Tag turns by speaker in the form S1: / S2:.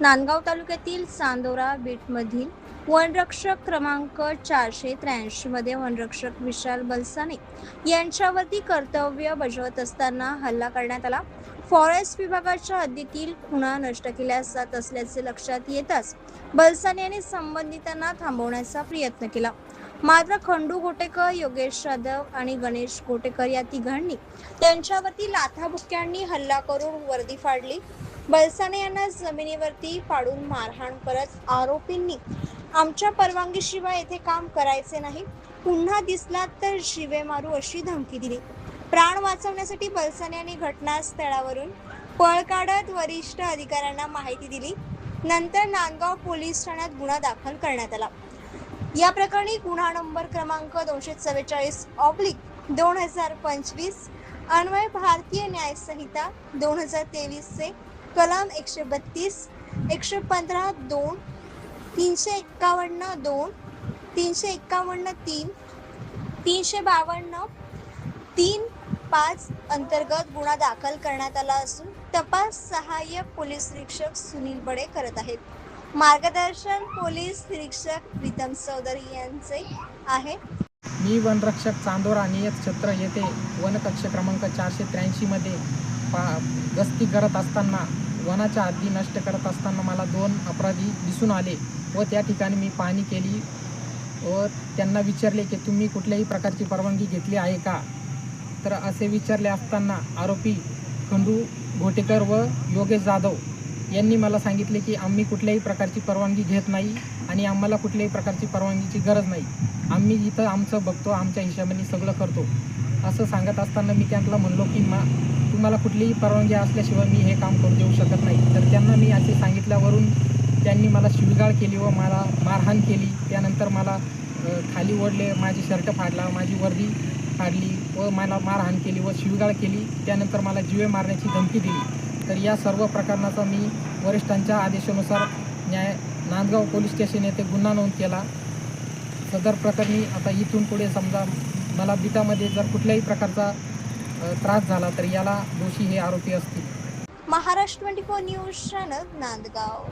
S1: नांदगाव तालुक्यातील चांदोरा बीटमधील वनरक्षक क्रमांक चारशे त्र्याऐंशी मध्ये वनरक्षक विशाल बलसाने यांच्यावरती कर्तव्य बजावत असताना हल्ला करण्यात आला. फॉरेस्ट विभागाच्या हद्दीतील खुणा नष्ट केल्या जात असल्याचे लक्षात येताच बलसाने यांनी संबंधितांना थांबवण्याचा प्रयत्न केला. मात्र खंडू गोटेकर योगेश यादव आणि गणेश गोटेकर या तिघांनी त्यांच्यावरती लाथाबुक्क्यांनी हल्ला करून वर्दी फाडली. बलसाने यांना जमिनीवरती पाडून मारहाण करत आरोपींनी आमच्या परवानगीशिवाय येथे काम करायचे नाही. पुन्हा दिसला तर शिवे मारू अशी धमकी दिली. प्राण वाचवण्यासाठी बलसाने यांनी घटनास्थळावरून पळ काढत वरिष्ठ अधिकाऱ्यांना माहिती दिली. नंतर नांदगाव पोलीस ठाण्यात गुन्हा दाखल करण्यात आला. या प्रकरणी गुन्हा नंबर क्रमांक दोनशे चव्वेचाळीस ऑब्लिक दोन हजार पंचवीस अन्वय भारतीय न्यायसंहिता दोन हजार तेवीसचे कलम एकशे बत्तीस एकशे पंधरा दोन तीनशे एक्कावन्न दोन तीनशे एक्कावन्न तीन तीनशे बावन्न तीन पाच अंतर्गत गुन्हा दाखल करण्यात आला असून तपास सहाय्यक पोलीस निरीक्षक सुनील बडे करत आहेत. मार्गदर्शन पोलीस निरीक्षक प्रीतम चौधरी यांचे आहे.
S2: मी वनरक्षक चांदोरा नियत क्षेत्र येथे वनकक्ष क्रमांक चारशे त्र्याऐंशीमध्ये पा गस्ती करत असताना वनाच्या हद्दी नष्ट करत असताना मला दोन अपराधी दिसून आले व त्या ठिकाणी मी पाहणी केली व त्यांना विचारले की तुम्ही कुठल्याही प्रकारची परवानगी घेतली आहे का? तर असे विचारले असताना आरोपी खंडू घोटेकर व योगेश जाधव यांनी मला सांगितले की आम्ही कुठल्याही प्रकारची परवानगी घेत नाही आणि आम्हाला कुठल्याही प्रकारची परवानगीची गरज नाही. आम्ही इथं आमचं बघतो आमच्या हिशोबाने सगळं करतो. असं सांगत असताना मी त्यांना म्हणलो की मा तुम्हाला कुठलीही परवानगी असल्याशिवाय मी हे काम करू देऊ शकत नाही. तर त्यांना मी असे सांगितल्यावरून त्यांनी मला शिवीगाळ केली व मला मारहाण केली. त्यानंतर मला खाली ओढले माझी शर्ट फाडला माझी वर्दी फाडली व मला मारहाण केली व शिवीगाळ केली. त्यानंतर मला जीवे मारण्याची धमकी दिली. तर या सर्व प्रकरणाचा मी वरिष्ठांच्या आदेशानुसार न्याय नांदगाव पोलीस स्टेशन येथे गुन्हा नोंद केला. सदर प्रकरणी आता इथून पुढे समजा मला बिटामध्ये जर कुठल्याही प्रकारचा त्रास झाला तर याला दोषी हे आरोपी असतील.
S1: Maharashtra twenty four news channel Nandgaon.